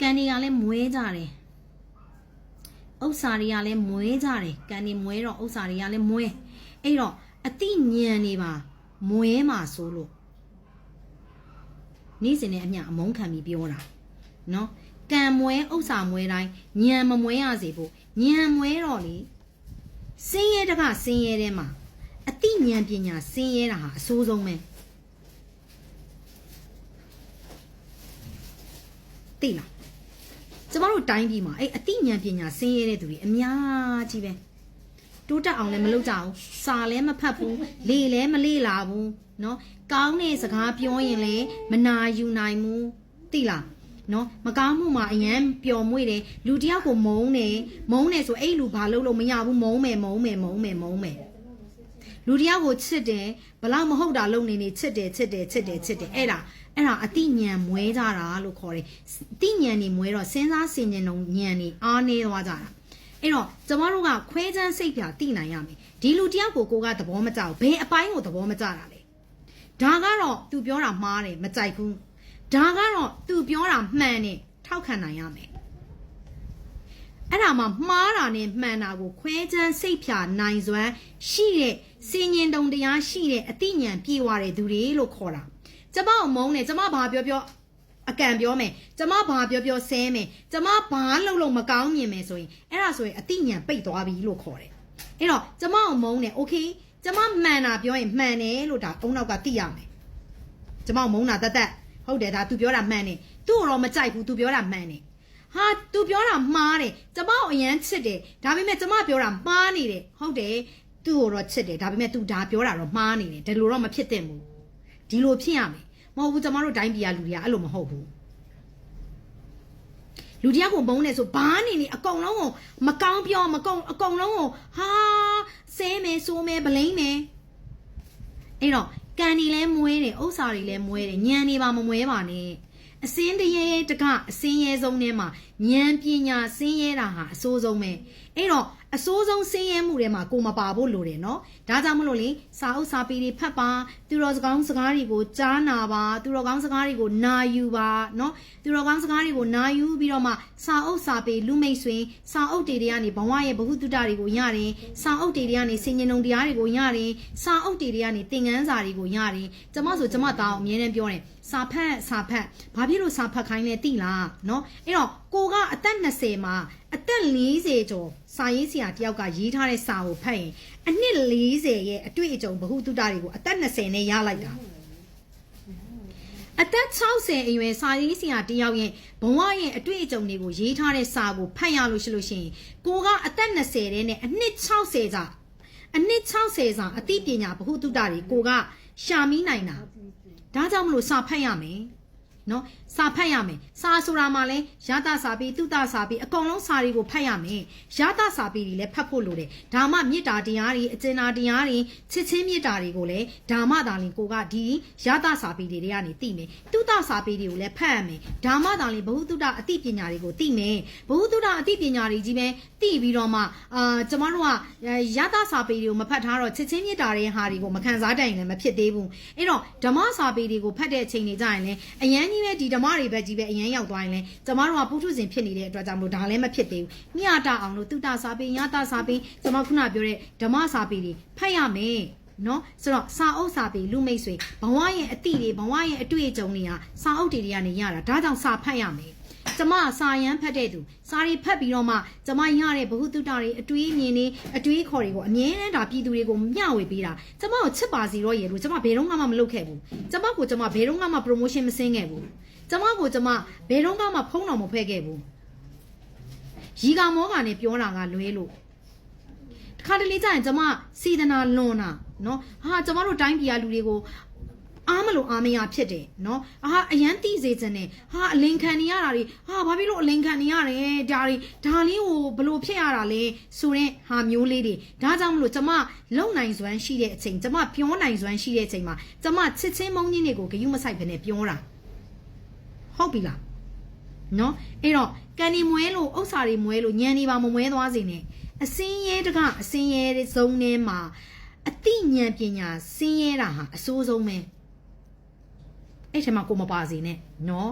ကန်ဒီကလည်းမွေးကြတယ်ဥစ္စာတွေကလည်းမွေးကြတယ်ကန်ဒီမွေးတော့ဥစ္စာတွေကလည်းမွေးအဲ့တော့အတိညံနေပါမွေးမှာဆိုလို့နေ့စဉ်နဲ့အမျှအမုန်းခံပြီးပြောတာနော်ကံမွဲဥစ္စာမွဲတိုင်းညံမမွဲရစေဖို့ညံမွဲတော့လေစင်းရဲတကစင်းရဲထဲမှာအတိညံပညာစင်းရဲတာဟာအဆိုးဆုံးပဲ သိလားကျမတို့တိုင်းပြည်မှာအဲ့အတိညံပညာစင်းရဲတဲ့သူတွေအများကြီးပဲတိုးတက်အောင်လည်းမလုပ်ကြဘူးစာလည်းမဖတ်ဘူးလေလည်းမလေ့လာဘူးเนาะကောင်းတဲ့စကားပြောရင်လည်းမနာယူနိုင်ဘူးသိလားနော်မကောင်းမှုမှာအရန်ပျော်မွေ့တယ်လူတယောက်ကိုမုန်းတယ်မုန်းတယ်ဆိုအဲ့လူဘာလုပ်လို့မရဘူးမုန်းမယ်မုန်းမယ်မုန်းမယ်မုန်းမယ် လူတယောက်ကိုချစ်တယ်ဘလောက်မဟုတ်တာလုပ်နေနေချစ်တယ်ချစ်တယ်ချစ်တယ်ချစ်တယ်အဲ့ဒါအဲ့ဒါအတိညာမွဲကြတာလို့ခေါ်တယ်အတိညာနေမွဲတော့စဉ်းစားဆင်ခြင်တော့ညာနေအားနေသွားကြတာအဲ့တော့ကျမတို့ကခွဲချမ်းစိတ်ပြတိနိုင်ရမယ်ဒီလူတယောက်ကိုကိုကသဘောမကျဘူးဘယ်အပိုင်းကိုသဘောမကျတာလဲဒါကတော့သူပြောတာမှားတယ်မကြိုက်ဘူးဒါကတော့သူပြောတာမှန်တယ်ထောက်ခံနိုင်ရမယ် အဲ့ဒါမှမှားတာနဲ့မှန်တာကိုခွဲခြမ်းစိတ်ဖြာနိုင်စွမ်းရှိတဲ့စင်ញင်တုံတရားရှိတဲ့အသိဉာဏ်ပြေဝတဲ့သူတွေလို့ခေါ်တာကျမအမုန်းနဲ့ကျမဘာပြောပြောအကံပြောမယ်ကျမဘာပြောပြောဆဲမယ်ကျမဘာလှုပ်လို့မကောင်းမြင်မယ်ဆိုရင်အဲ့ဒါဆိုရင်အသိဉာဏ်ပိတ်သွားပြီလို့ခေါ်တယ်အဲ့တော့ကျမအမုန်းနဲ့ okay ကျမမှန်တာပြောရင်မှန်တယ်လို့ဒါအုံနောက်ကသိရမယ်ကျမမုန်းတာတတ်တတ်ဟုတ်တယ်ဒါ तू ပြောတာမှန်တယ် तू တော့မကြိုက်ဘူး तू ပြောတာမှန်တယ် ဟာ तू ပြောတာမှားတယ်ကျမကိုအရန်ချစ်တယ်ဒါပေမဲ့ကျမပြောတာမှားနေတယ်ဟုတ်တယ်သူ့ကိုတော့ချစ်တယ်ဒါပေမဲ့ तू ဒါပြောတာတော့မှားနေတယ်ဒီလိုတော့မဖြစ်သင့်ဘူးဒီလိုဖြစ်ရမယ်မဟုတ်ဘူးကျမတို့တိုင်းပြည်ကလူတွေကအဲ့လိုမဟုတ်ဘူးလူတရားကိုမုန်းနေဆိုဘာနေနေအကုန်လုံးကိုမကောင်းပြောမကောင်းအကုန်လုံးကိုဟာဆဲမယ်ဆိုးမယ်ဗလိမ့်မယ်အဲ့တော့ကန်ဒီလဲမွေးတယ်ဥစ္စာတွေလဲမွေးတယ်ညံနေပါမမွဲပါနဲ့ အစင်းတရေတကအစင်းရဲဆုံးထဲမှာဉာဏ်ပညာစင်းရဲတာဟာအစိုးဆုံးပဲအဲ့တော့အစိုးဆုံးစင်းရဲမှုထဲမှာကိုမပါဖို့လိုတယ်နော်ဒါကြောင့်မလို့လေစာအုပ်စာပေတွေဖတ်ပါသူတော်စကောင်းစကားတွေကိုကြားနာပါသူတော်ကောင်းစကားတွေကိုနာယူပါနော်သူတော်ကောင်းစကားတွေကိုနာယူပြီးတော့မှစာအုပ်စာပေလူမိတ်ဆွေစာအုပ်တွေတွေကနေဘဝရဲ့ဘ ഹു တုတတွေကိုရတယ်စာအုပ်တွေတွေကနေစင်ញင်ုံတရားတွေကိုရတယ်စာအုပ်တွေတွေကနေသင်ခန်းစာတွေကိုရတယ်ကျမဆိုကျမသားအောင်အမြဲတမ်းပြောတယ်စာဖတ်စာဖတ်ဘာဖြစ်လို့စာဖတ်ခိုင်းလဲသိလားเนาะအဲ့တော့ကိုကအသက်20မှာအသက်40ကျော်စာရေးဆရာတယောက်ကရေးထားတဲ့စာကိုဖတ်ရင်အနှစ်40ရဲ့အတွေ့အကြုံဘ ഹു တုတတွေကိုအသက်20နဲ့ရလိုက်တာအသက်60အရွယ်စာရေးဆရာတယောက်ရဲ့ဘဝရဲ့အတွေ့အကြုံတွေကိုရေးထားတဲ့စာကိုဖတ်ရလို့ရှိလို့ရှိရင်ကိုကအသက်20တဲ့နဲ့အနှစ်60စာအနှစ်60စာအသိပညာဘ ഹു တုတတွေကိုကရှာမိနိုင်တာ ဒါကြောင့်မလို့စာဖတ်ရမယ် နော်စာဖတ်ရမယ်စာဆိုတာမှလည်းရတစာပေတုတစာပေအကုန်လုံးစာတွေကိုဖတ်ရမယ်ရတစာပေတွေလည်းဖတ်ဖို့လိုတယ်ဒါမှမေတ္တာတရားတွေအကျဉ်းသာတရားတွေချစ်ချင်းမေတ္တာတွေကိုလည်းဒါမှသာလင်ကိုကဒီရတစာပေတွေတွေကနေသိမယ်တုတစာပေတွေကိုလည်းဖတ်ရမယ်ဒါမှသာလင်ဘ ഹു တုတအသိပညာတွေကိုသိမယ်ဘ ഹു တုတအသိပညာတွေကြီးပဲသိပြီးတော့မှအာကျမတို့ကရတစာပေတွေကိုမဖတ်ထားတော့ချစ်ချင်းမေတ္တာတွေဟာတွေကိုမခံစားတတ်ရင်လည်းမဖြစ်သေးဘူးအဲ့တော့ဓမ္မစာပေတွေကိုဖတ်တဲ့အချိန်တွေကြရင်လည်းအရန်ကြီးပဲဒီဓမ္မတွေပဲကြီးပဲအရန်ရောက်သွားရင်လည်းကျမတို့ကပုထုဇဉ်ဖြစ်နေတဲ့အတွက်ကြောင့်မလို့ဒါလည်းမဖြစ်သေးဘူးမြတ်တာအောင်လို့တုတစာပေညတာစာပေကျမခုနပြောတဲ့ဓမ္မစာပေတွေဖတ်ရမယ်နော်ဆိုတော့စာအုပ်စာပေလူမိတ်ဆွေဘဝရဲ့အတိတွေဘဝရဲ့အတွေ့အကြုံတွေဟာစာအုပ်တွေတွေကနေရတာဒါကြောင့်စာဖတ်ရမယ် ကျမစာရန်ဖတ်တဲ့သူစာရီဖတ်ပြီးတော့မှကျမရတဲ့ဘ ഹു တုတ္တတွေအတွေးအမြင်တွေအတွေးခေါ်တွေကိုအမြဲတမ်းဒါပြည်သူတွေကိုမျှဝေပေးတာကျမကိုချစ်ပါစီတော့ရေလို့ကျမဘယ်တော့မှမလုပ်ခဲ့ဘူးကျမကိုကျမဘယ်တော့မှ promotion မဆင်းခဲ့ဘူးကျမကိုကျမဘယ်တော့မှဖုံးတော်မဖွဲ့ခဲ့ဘူးရီကမောကနေပြောတာကလွဲလို့တခါတလေကျရင်ကျမစေတနာလွန်တာနော်ဟာကျမတို့တိုင်းပြည်ကလူတွေကို အားမလို့အားမရဖြစ်တယ်နော်အာအရန်တိစေခြင်းနဲ့ဟာအလင်ခံနေရတာတွေဟာဘာဖြစ်လို့အလင်ခံနေရတယ်ဒါတွေဒါလေးကိုဘလို့ဖြစ်ရတာလဲဆိုတဲ့ဟာမျိုးလေးတွေဒါကြောင့်မလို့ကျမလုံနိုင်စွမ်းရှိတဲ့အချိန်ကျမပြောနိုင်စွမ်းရှိတဲ့အချိန်မှာကျမချစ်ချင်းမုန်းကြီးတွေကိုဂယုမဆိုင်ဘဲနဲ့ပြောတာဟုတ်ပြီလားနော်အဲ့တော့ကန်ဒီမွဲလို့ဥစ္စာတွေမွဲလို့ညံနေပါမမွဲသွားစေနဲ့အစင်းရဲတကအစင်းရဲဇုံထဲမှာအတိဉာဏ်ပညာစင်းရဲတာဟာအဆိုးဆုံးပဲ။ အဲ့ထဲမှာကိုမပါစေနဲ့နော်